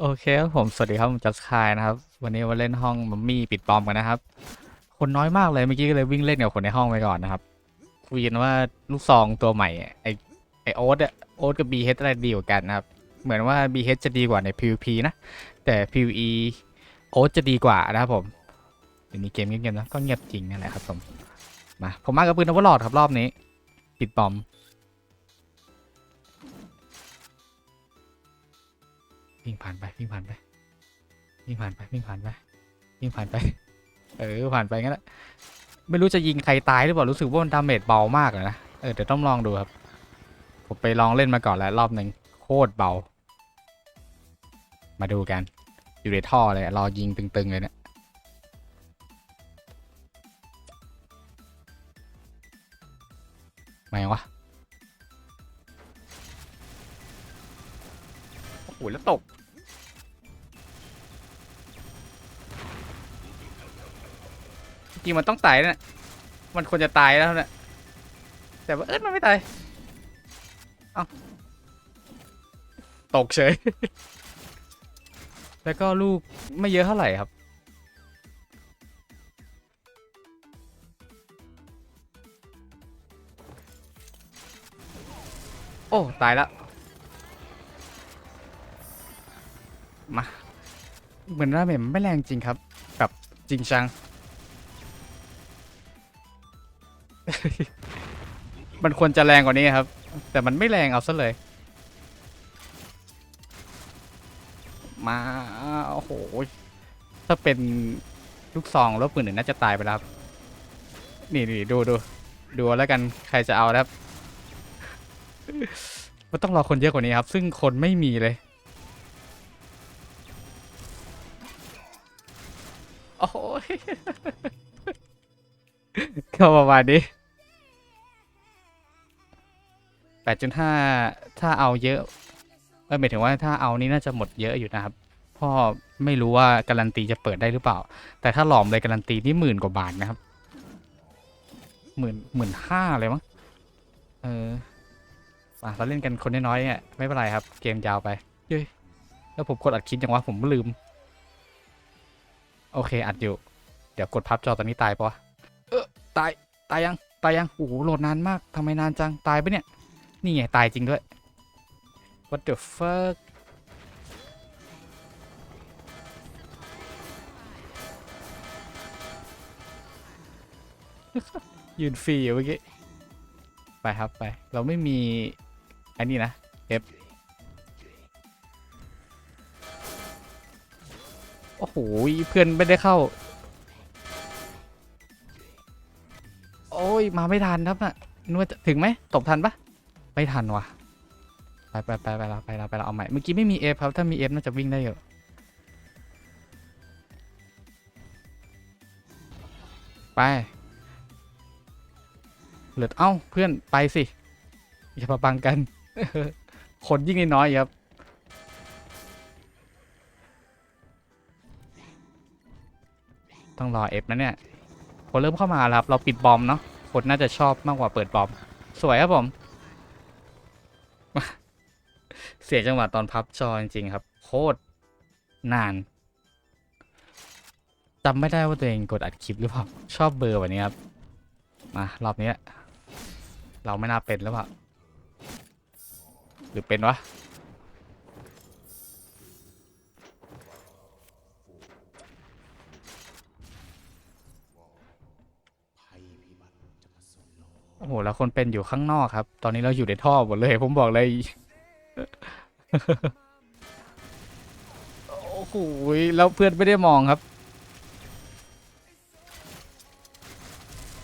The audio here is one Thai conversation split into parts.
โอเคครับผม สวัสดีครับ ผมจัสคายนะครับ วันนี้มาเล่นห้องมัมมี่ปิดปอมกันนะครับ คนน้อยมากเลย เมื่อกี้ก็เลยวิ่งเล่นกับคนในห้องไปก่อนนะครับ คุยกันว่าลูกซองตัวใหม่ไอไอโอ๊ตอะโอ๊ตกับบีเฮดอะไรดีกว่ากันนะครับ เหมือนว่าบีเฮดจะดีกว่าใน PVP นะ แต่ PVE โอ๊ตจะดีกว่านะครับผมเดี๋ยวนี้เกมเงียบๆนะก็เงียบจริงนั่นแหละครับผม มา ผมมากับปืนอวอร์ลอดครับรอบนี้ ปิดปอม วิ่งผ่านไปวิ่งผ่านไปวิ่งผ่านไปวิ่งผ่านไปวิ่งผ่านไป เออผ่านไปงั้นแหละไม่รู้จะยิงใครตายหรือเปล่ารู้สึกว่ามันดาเมจเบามากเลยนะเออเดี๋ยวต้องลองดูครับ ผมไปลองเล่นมาก่อนแล้วรอบหนึ่งโคตรเบา มาดูกัน อยู่ในท่อเลยรอยิงตึงๆเลยเนี่ยมายังวะโอ้โหแล้วตก ริงมันต้องตายนะ มันควรจะตายแล้วนี่ยแต่ว่าเอิร์ธมันไม่ตาย เอาตกเฉย แล้วก็ลูกไม่เยอะเท่าไหร่ครับ โอ้ ตายแล้ว มา เหมือนราเมจมันไม่แรงจริงครับ แบบจริงจัง มันควรจะแรงกว่านี้ครับ แต่มันไม่แรงเอาซะเลย มาโอ้โหถ้าเป็นลูกซองแล้วปืนหนึ่งน่าจะตายไปแล้วครับนี่นี่ดูดูดูแล้วกันใครจะเอาครับมันต้องรอคนเยอะกว่านี้ครับ ซึ่งคนไม่มีเลยโอ้ยก็ประมาณนี้ แปดจุดห้าถ้าเอาเยอะเออหมายถึงว่าถ้าเอานี่น่าจะหมดเยอะอยู่นะครับเพ่อไม่รู้ว่าการันตีจะเปิดได้หรือเปล่า แต่ถ้าหลอมเลยการันตีนี่หมื่นกว่าบาทนะครับหมื่นหมื่นห้าเลยมั้งเอออะเราเล่นกันคนน้อยๆเนี่ยไม่เป็นไรครับ เกมยาวไปเย้ยแล้วผมกดอัดคลิปยังวะผมลืม โอเคอัดอยู่ เดี๋ยวกดพับจอตอนนี้ตายปะเออตายตายยังตายยังโอ้โหโหลดนานมากทำไมนานจังตายปะเนี่ย นี่ไง ตายจริงด้วย what the fuck ยืนฟรีอยู่เมื่อกี้ ไปครับไป เราไม่มี อันนี้นะ F โอ้โห เพื่อนไม่ได้เข้า โอ้ย มาไม่ทันครับน่ะนว่าจะถึงไหม ตบทันปะ ไม่ทันว่ะ ไปไปไปไปแล้วไปแล้วไปแล้วเอาใหม่ เมื่อกี้ไม่มีเอฟครับ ถ้ามีเอฟน่าจะวิ่งได้เยอะไปเหลือเอ้าเพื่อนไปสิ อย่ามาบังกัน คนยิ่งน้อยครับต้องรอเอฟนะเนี่ยคนเริ่มเข้ามาแล้วครับ เราปิดบอมเนาะคนน่าจะชอบมากกว่าเปิดบอม สวยครับผม เสียจังหวะตอนพับจอจริงๆครับ โคตรนานจำไม่ได้ว่าตัวเองกดอัดคลิปหรือเปล่า ชอบเบอร์แบบนี้ครับ มารอบนี้ เราไม่น่าเป็นหรือเปล่า หรือเป็นวะ โอ้โหแล้วคนเป็นอยู่ข้างนอกครับ ตอนนี้เราอยู่ในท่อหมดเลย ผมบอกเลย โอ้โหแล้วเพื่อนไม่ได้มองครับ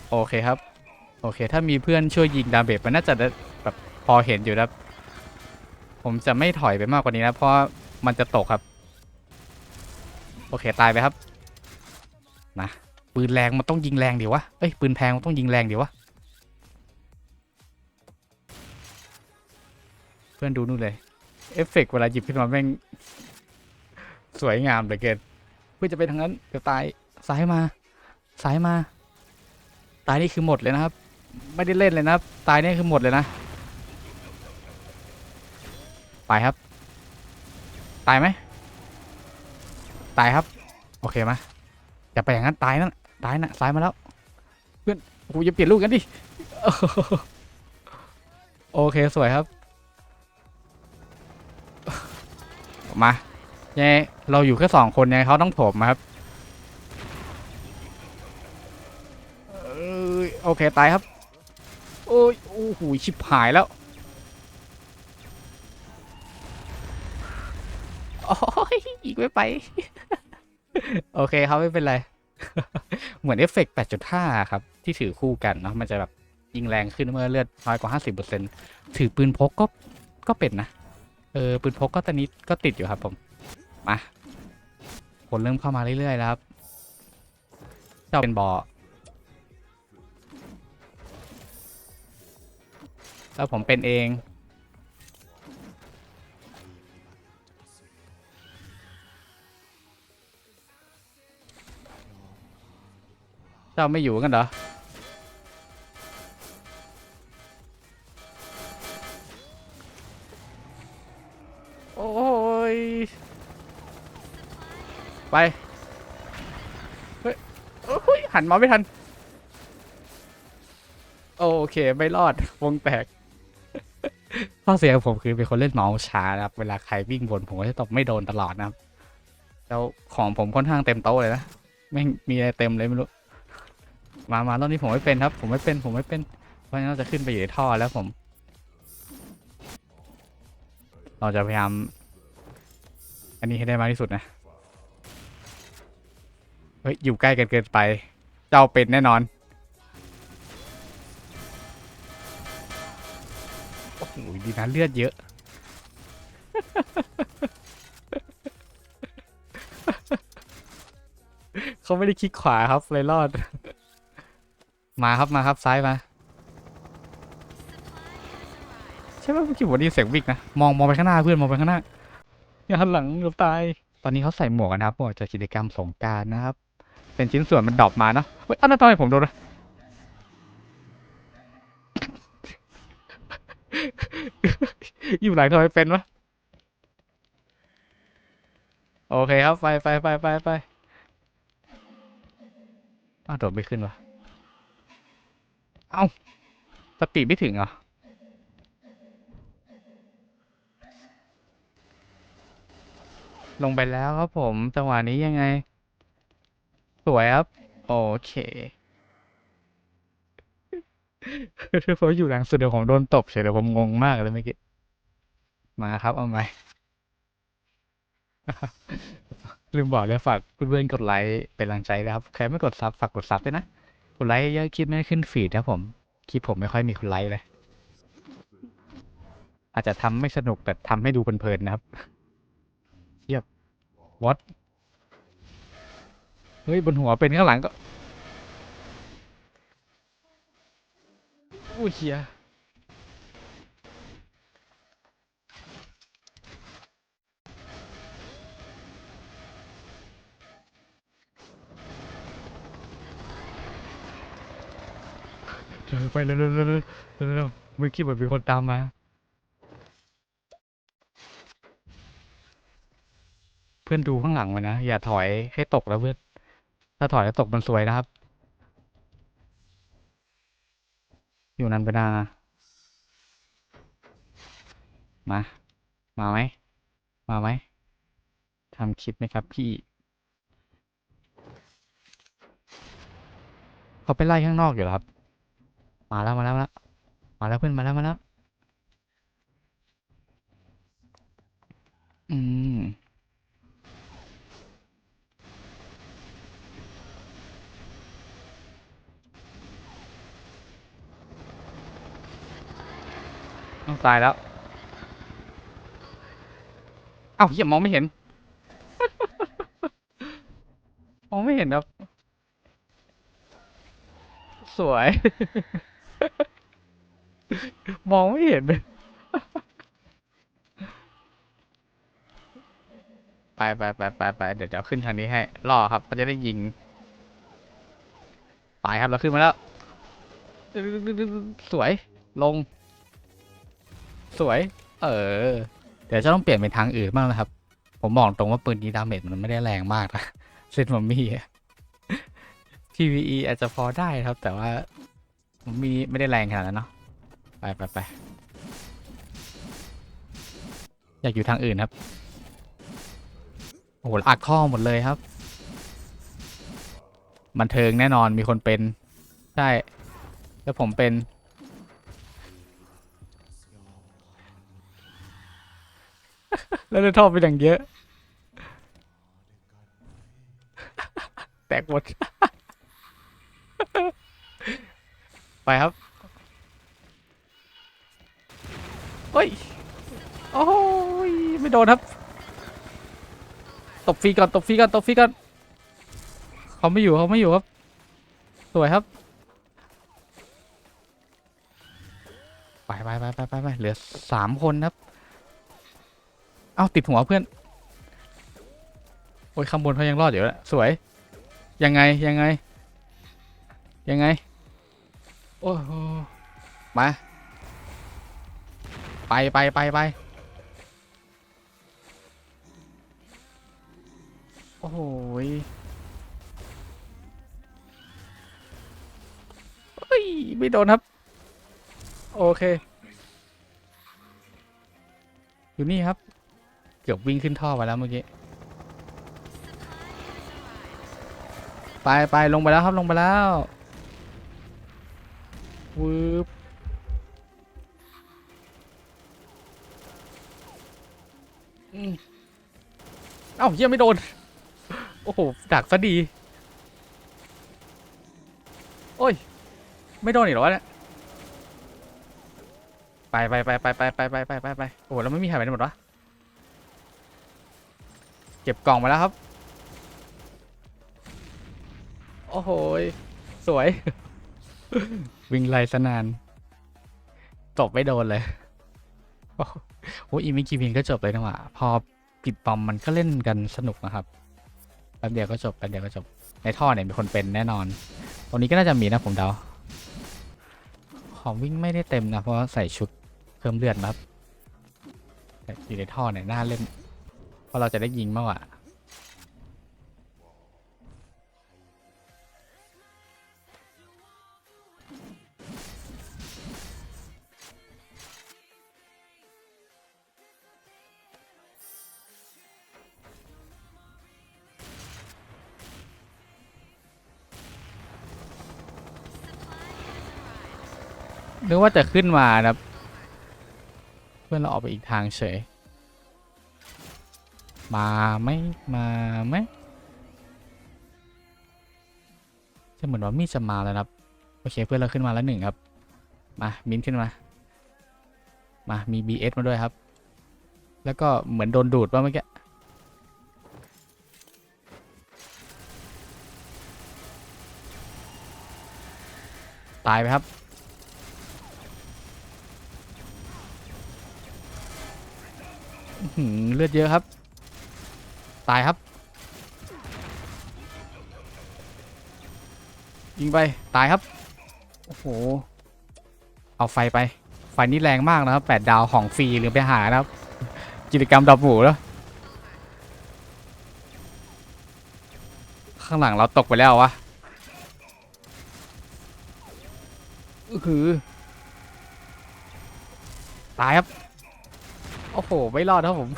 โอเคครับ โอเค ถ้ามีเพื่อนช่วยยิงดาเมจมันน่าจะแบบพอเห็นอยู่นะผมจะไม่ถอยไปมากกว่านี้นะ เพราะมันจะตกครับ โอเคตายไปครับ นะปืนแรงมันต้องยิงแรงดีวะ เอ้ยปืนแพงมันต้องยิงแรงดีวะ พื่อนดูนู่นเลยเอฟเฟกต์เวลาหยิบขึ้นมาแม่ง สวยงามเหลือเกินเพื่อจะไปทางนั้นเดี๋ยวตายซ้ายมาซ้ายมา ตายนี่คือหมดเลยนะครับ ไม่ได้เล่นเลยนะครับ ตายนี่คือหมดเลยนะ ไปครับ ตายไหมตายครับ โอเคมาอย่าไปอย่างนั้นตายนั่นตายนะซ้ายมาแล้ว เพื่อนโอ้โหอย่าเปลี่ยนลูกกันดิโอเคสวยครับ มายังไงเราอยู่แค่สองคนยังไงเขาต้องโถมครับเอยโอเคตายครับ โอ้ยโอ้โหชิบหายแล้วโอ้ยอีกไม่ไป โอเคครับไม่เป็นไร เหมือนเอฟเฟกต์8.5 ครับ ที่ถือคู่กันเนาะมันจะแบบยิงแรงขึ้นเมื่อเลือดน้อยกว่า 50%ถือปืนพกก็ก็เป็นนะ เออปืนพกก็ตอนนี้ก็ติดอยู่ครับผม มาคนเริ่มเข้ามาเรื่อยๆแล้วครับเจ้าเป็นบ่อแล้วผมเป็นเองเจ้าไม่อยู่กันเหรอ ไป เฮ้ยโอ้ยหันมาไม่ทัน โอเค ไม่รอด วงแตกข้อเสียของผมคือเป็นคนเล่นเมาส์ช้านะครับ เวลาใครวิ่งบนผมก็จะตบไม่โดนตลอดนะครับ แล้วของผมค่อนข้างเต็มโต๊ะเลยนะ ไม่มีอะไรเต็มเลยไม่รู้ มา มารอบนี้ผมไม่เป็นครับ ผมไม่เป็น ผมไม่เป็น เพราะฉะนั้นเราจะขึ้นไปอยู่ในท่อแล้วผม เราจะพยายาม อันนี้ให้ได้มากที่สุดนะ เฮ้ย อยู่ใกล้กันเกินไป เจ้าเป็นแน่นอน โอ้โหดีนะเลือดเยอะ เขาไม่ได้คลิกขวาครับเลยรอด มาครับมาครับซ้ายมาใช่ไหมเมื่อกี้ผมได้ยินเสียงวิ่งนะ มองมองไปข้างหน้าเพื่อนมองไปข้างหน้า อย่าหันหลังเดี๋ยวตาย ตอนนี้เขาใส่หมวกนะครับหมวกจากกิจกรรมสงกรารนะครับ เป็นชิ้นส่วนมันดรอปมาเนาะเฮ้ยอันนั้นทำไมผมโดนนะอยู่ไหนทำไมเป็นวะโอเคครับ ไปไปไปไปไปอ้าวโดดไม่ขึ้นวะเอ้าสปีดไม่ถึงเหรอลงไปแล้วครับผมจังหวะนี้ยังไง สวยครับ โอเคเพราะอยู่หลังสุดเดี๋ยวผมโดนตบเฉยเดี๋ยวผมงงมากเลยเมื่อกี้ มาครับเอาไหมลืมบอกเลยฝากเพื่อนๆกดไลค์เป็นกำลังใจนะครับ ใครไม่กดซับฝากกดซับด้วยนะ กดไลค์เยอะคลิปไม่ได้ขึ้นฟีดนะครับผม คลิปผมไม่ค่อยมีคนไลค์เลย อาจจะทำไม่สนุกแต่ทำให้ดูเพลินๆนะครับเยียบ what เฮ้ยบนหัวเป็นข้างหลังก็อุ้เฮียเร็วไปเร็วเร็วเร็วเร็วเร็วเร็วเมื่อกี้เหมือนมีคนตามมา เพื่อนดูข้างหลังไว้นะ อย่าถอยให้ตกแล้วเพื่อน ถ้าถอยแล้วตกมันสวยนะครับ อยู่นันไปนามา มาไหม มาไหมทำคลิปไหมครับพี่ เขาไปไล่ข้างนอกอยู่ครับ มาแล้วมาแล้วมาแล้วมาแล้วเพื่อนมาแล้วมาแล้ว อืม ต้องตายแล้ว เอ้าเหี้ยมองไม่เห็น มองไม่เห็นครับ สวย มองไม่เห็นเลย ไปไปไปไปไปเดี๋ยวเดี๋ยวขึ้นทางนี้ให้รอครับมันจะได้ยิง ไปครับเราขึ้นมาแล้ว สวย ลง สวย เออ เดี๋ยวจะต้องเปลี่ยนเป็นทางอื่นบ้างนะครับ ผมบอกตรงว่าปืนนี้ดาเมจมันไม่ได้แรงมากนะเซนมัมมี่ PVE อาจจะพอได้ครับ แต่ว่ามัมมีไม่ได้แรงขนาดนั้นเนาะไปไปไปอยากอยู่ทางอื่นครับ โอ้โหอักข้อหมดเลยครับ บันเทิงแน่นอนมีคนเป็น ใช่ แล้วผมเป็น แล้วได้ท่อไปดังเยอะ แตกหมด ไปครับเฮ้ย โอ้ย ไม่โดนครับ ตบฟรีก่อน ตบฟรีก่อน ตบฟรีก่อน เขาไม่อยู่เขาไม่อยู่ครับ สวยครับไปไปไปไปไปไปเหลือสามคนครับ เอ้าติดหัวเพื่อน โอ้ยข้างบนเขายังรอดอยู่แล้วสวย ยังไงยังไง ยังไง โอ้โหมา ไปไปไปไปโอ้โหยเฮ้ยไม่โดนครับ โอเค อยู่นี่ครับ เกือบวิ่งขึ้นท่อไปแล้วเมื่อกี้ ไปไปลงไปแล้วครับลงไปแล้ววืบอืมเอ้าเยี่ยไม่โดน โอ้โห ดักซะดี โอ้ย ไม่โดนอีกเหรอวะเนี่ยไปไปไปไปไปไปไปไปไปไปโอ้โหแล้วไม่มีใครไปไหนหมดวะ เก็บกล่องมาแล้วครับ โอ้โหสวย วิ่งไล่สนานตบไม่โดนเลยโอ้อ้ยอีกไม่กี่วินก็จบเลยนะว่ะพอปิดปอมมันก็เล่นกันสนุกนะครับแป๊บเดียวก็จบแป๊บเดียวก็จบ ในท่อเนี่ยมีคนเป็นแน่นอน ตรงนี้ก็น่าจะมีนะผมเดา ของวิ่งไม่ได้เต็มนะ เพราะใส่ชุดเพิ่มเลือดมาครับอยู่ในท่อเนี่ยน่าเล่น ราะเราจะได้ยิงมากกว่านึกว่าจะขึ้นมานะครับเพื่อนเราออกไปอีกทางเฉย มาไหมมาไหมจะเหมือนว่ามีดจะมาแล้วครับ โอเคเพื่อนเราขึ้นมาแล้วหนึ่งครับ มามินขึ้นมา มามี BS มาด้วยครับ แล้วก็เหมือนโดนดูดว่าเมื่อกี้ตายไปครับ เลือดเยอะครับ ตายครับ ยิงไป ตายครับ โอ้โห เอาไฟไป ไฟนี่แรงมากนะครับแปดดาวของฟรีหรือไปหานะครับ กิจกรรมดับหมูแล้ว ข้างหลังเราตกไปแล้ววะอือหือ ตายครับ โอ้โห ไม่รอดครับผม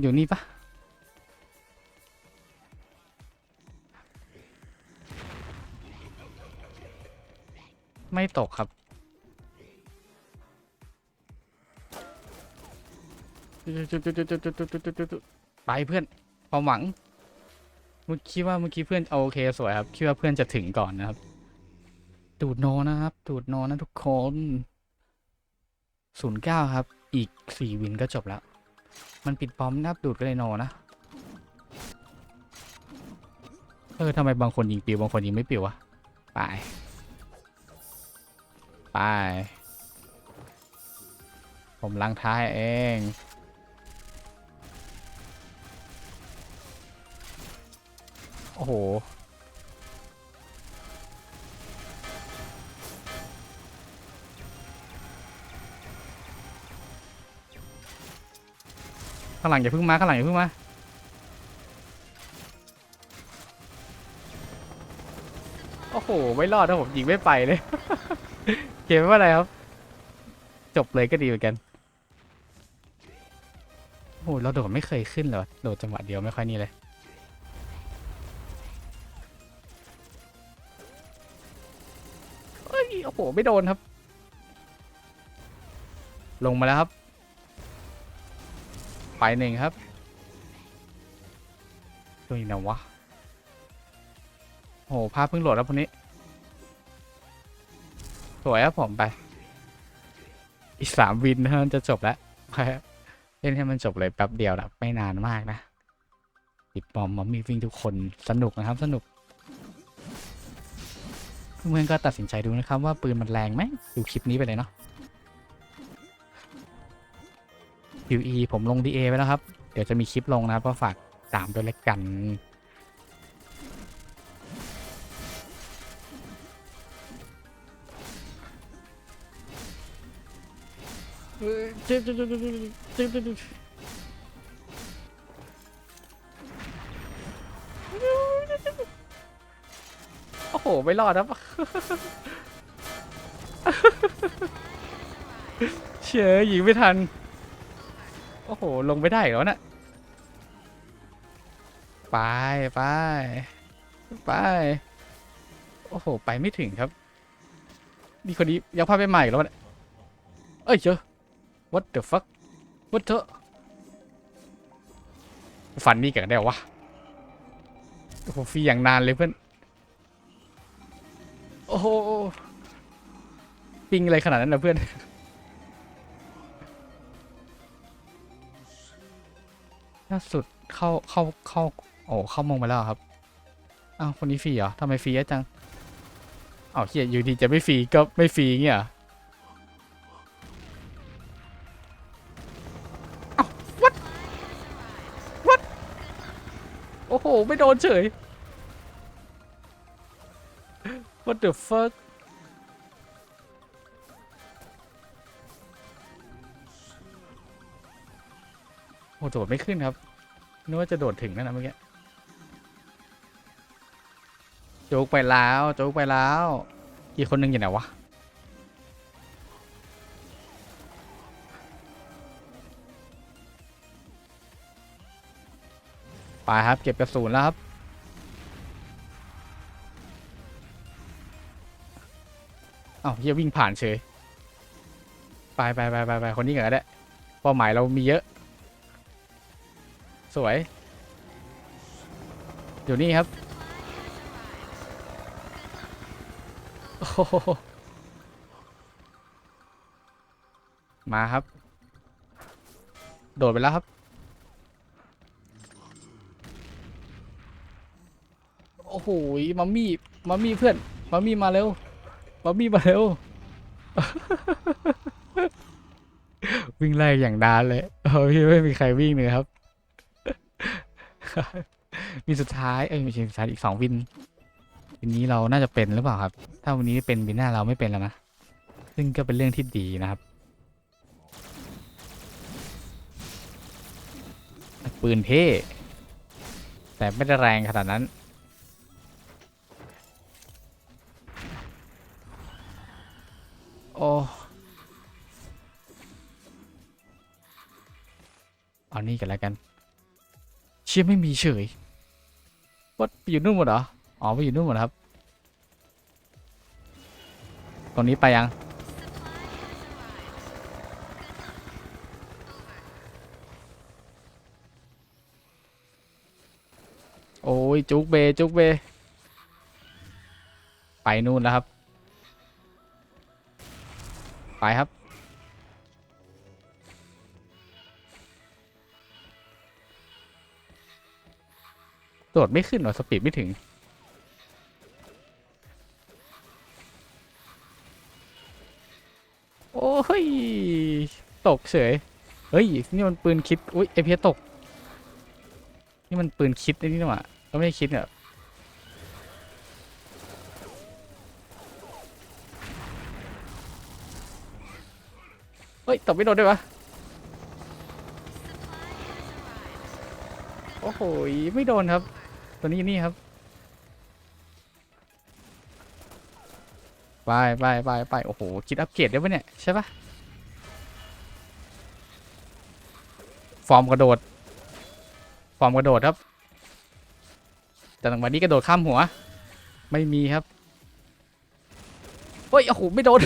อยู่นี่ปะไม่ตกครับ ไปเพื่อน ความหวังเมื่อคิดว่าเมื่อกี้เพื่อนโอเคสวยครับ คิดว่าเพื่อนจะถึงก่อนนะครับ ดูดโนนะครับ ดูดโนนะทุกคนศูนย์เก้าครับ อีกสี่วินก็จบแล้ว มันปิดปอมนับดูดก็เลยโนนะ เออทำไมบางคนยิงปิวบางคนยิงไม่ปิววะ ไป ไป ผมลังท้ายเองโอ้โห ข้างหลังอย่าเพิ่งมาข้างหลังอย่าเพิ่งมาโอ้โหไม่รอดนะผมยิงไม่ไปเลย เกมไม่ว่าอะไรครับ จบเลยก็ดีเหมือนกันโอ้โหเราโดดไม่เคยขึ้นเลยโดดจังหวะเดียวไม่ค่อยนี่เลยเฮ้ยโอ้โหไม่โดนครับ ลงมาแล้วครับ ไปหนึ่งครับตัวนี้นะวะโหภาพเพิ่งโหลดแล้วพวกนี้ สวยครับผมไป อีกสามวินเท่านั้นจะจบแล้วไปเล่นให้มันจบเลยแป๊บเดียวนะไม่นานมากนะติดปอมมามีวิ่งทุกคนสนุกนะครับสนุกเพื่อนๆก็ตัดสินใจดูนะครับว่าปืนมันแรงไหมดูคลิปนี้ไปเลยเนาะ QE ผมลง DA ไปแล้วครับ เดี๋ยวจะมีคลิปลงนะครับก็ฝากตามด้วยเล็กกัน โอ้โห ไม่รอดครับเชื่อยิงไม่ทัน โอ้โห ลงไม่ได้อีกแล้วน่ะไปไปไป โอ้โห ไปไม่ถึงครับ มีคนนี้ยังพาไปใหม่แล้วเนี่ยเอ้ยเจอ what the fuck what the ฟันนี่กันได้วะ โอ้โห ฟีอย่างนานเลยเพื่อน โอ้โห ปิงอะไรขนาดนั้นนะเพื่อน ล่าสุดเข้าเข้าเข้าโอ้เข้ามงไปแล้วครับอ้าวคนนี้ฟรีเหรอทำไมฟรีจังอ้าวเฮียอยู่ดีจะไม่ฟรีก็ไม่ฟรีเงี้ยอ้าว what what โอ้โห ไม่โดนเฉย what the fuck อ้โดดไม่ขึ้นครับนึกว่าจะโดดถึงนั่นนะเมื่อกี้โจ๊กไปแล้วโจ๊กไปแล้วอีกคนนึงอยู่ไหนวะไปครับ เก็บกระสุนแล้วครับ เอ้าเฮียวิ่งผ่านเฉย ไปไปไปไปไปคนนี้กันก็ได้เป้าหมายเรามีเยอะ สวย อยู่นี่ครับ โอ้โหมาครับ โดดไปแล้วครับโอ้โหมัมมี่มัมมี่เพื่อนมัมมี่มาเร็วมัมมี่มาเร็ววิ่งไล่อย่างดานเลยเฮ้ยไม่มีใครวิ่งเลยครับ วินสุดท้ายเอ้ยไม่ใช่สุดท้ายอีกสองวินวินนี้เราน่าจะเป็นหรือเปล่าครับ ถ้าวันนี้เป็นวินหน้าเราไม่เป็นแล้วนะซึ่งก็เป็นเรื่องที่ดีนะครับปืนเท่แต่ไม่ได้แรงขนาดนั้นโอ้เอานี่กันแล้วกัน ชี่ยไม่มีเฉยวัดไปอยู่นู่นหมดเหรอ อ๋อไปอยู่นู่นหมดครับ ตรงนี้ไปยัง โอ้ย จุกเบ จุกเบ ไปนู่นแล้วครับ ไปครับ โดดไม่ขึ้นหรอสปีดไม่ถึง โอ้ย ตกเฉย เฮ้ย นี่มันปืนคิด อุ้ยเอพีตก นี่มันปืนคิดไอ้นี่นี่หว่าก็ไม่ได้คิดเนี่ยเฮ้ยตกไม่โดนด้วยวะโอ้โห ไม่โดนครับ ตัวนี้นี่ครับ ไปไปไปไปโอ้โห คิดอัปเกรดได้ปะเนี่ย ใช่ปะฟอร์มกระโดด ฟอร์มกระโดดครับ แต่หลังวันนี้กระโดดข้ามหัว ไม่มีครับ เฮ้ย โอ้โห ไม่โดน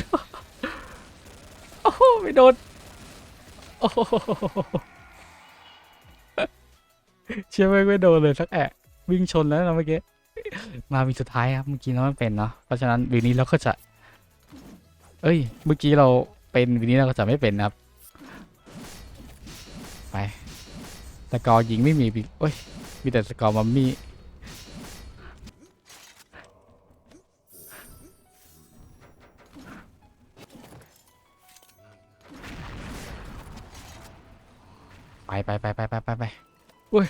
โอ้โห ไม่โดน โอ้โหเชื่อไหมไม่โดนเลยสักแอะ วิ่งชนแล้วนะเมื่อกี้ มาวีสุดท้ายครับเมื่อกี้เราไม่เป็นเนาะ เพราะฉะนั้นวีนี้เราก็จะ เอ้ย เมื่อกี้เราเป็นวีนี้เราก็จะไม่เป็นครับ ไปสกอร์ยิงไม่มีปีเอ้ย มีแต่สกอร์มัมมี่ ไปไปไปไปไปไปไปอุ้ย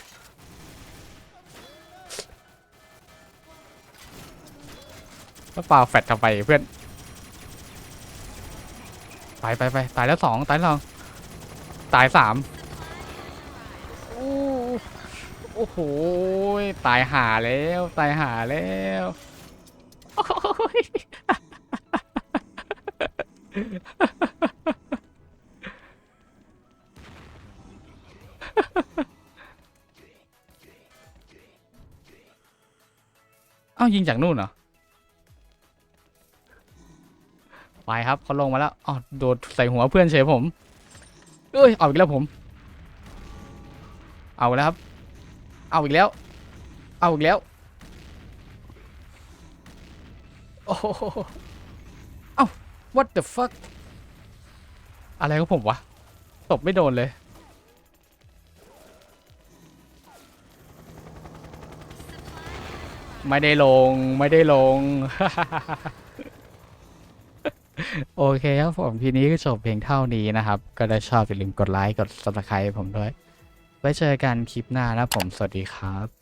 แล้วเปล่าแฟดทำไปเพื่อนไปไปไปตายแล้วสองตายแล้วตายสามโอ้โห ตายหาแล้ว ตายหาแล้วโอ้ยเอ้ายิงจากนู่นเหรอ ไปครับเขาลงมาแล้วอ๋อโดดใส่หัวเพื่อนเฉยผมเอ้ยเอาอีกแล้วผม เอาแล้วครับ เอาอีกแล้ว เอาอีกแล้วโอ้โหเอ้า what the fuck อะไรของผมวะตบไม่โดนเลยไม่ได้ลง ไม่ได้ลง โอเคครับผมทีนี้ก็จบเพียงเท่านี้นะครับ ก็ได้ชอบอย่าลืมกดไลค์กด subscribe ผมด้วย ไว้เจอกันคลิปหน้านะผมสวัสดีครับ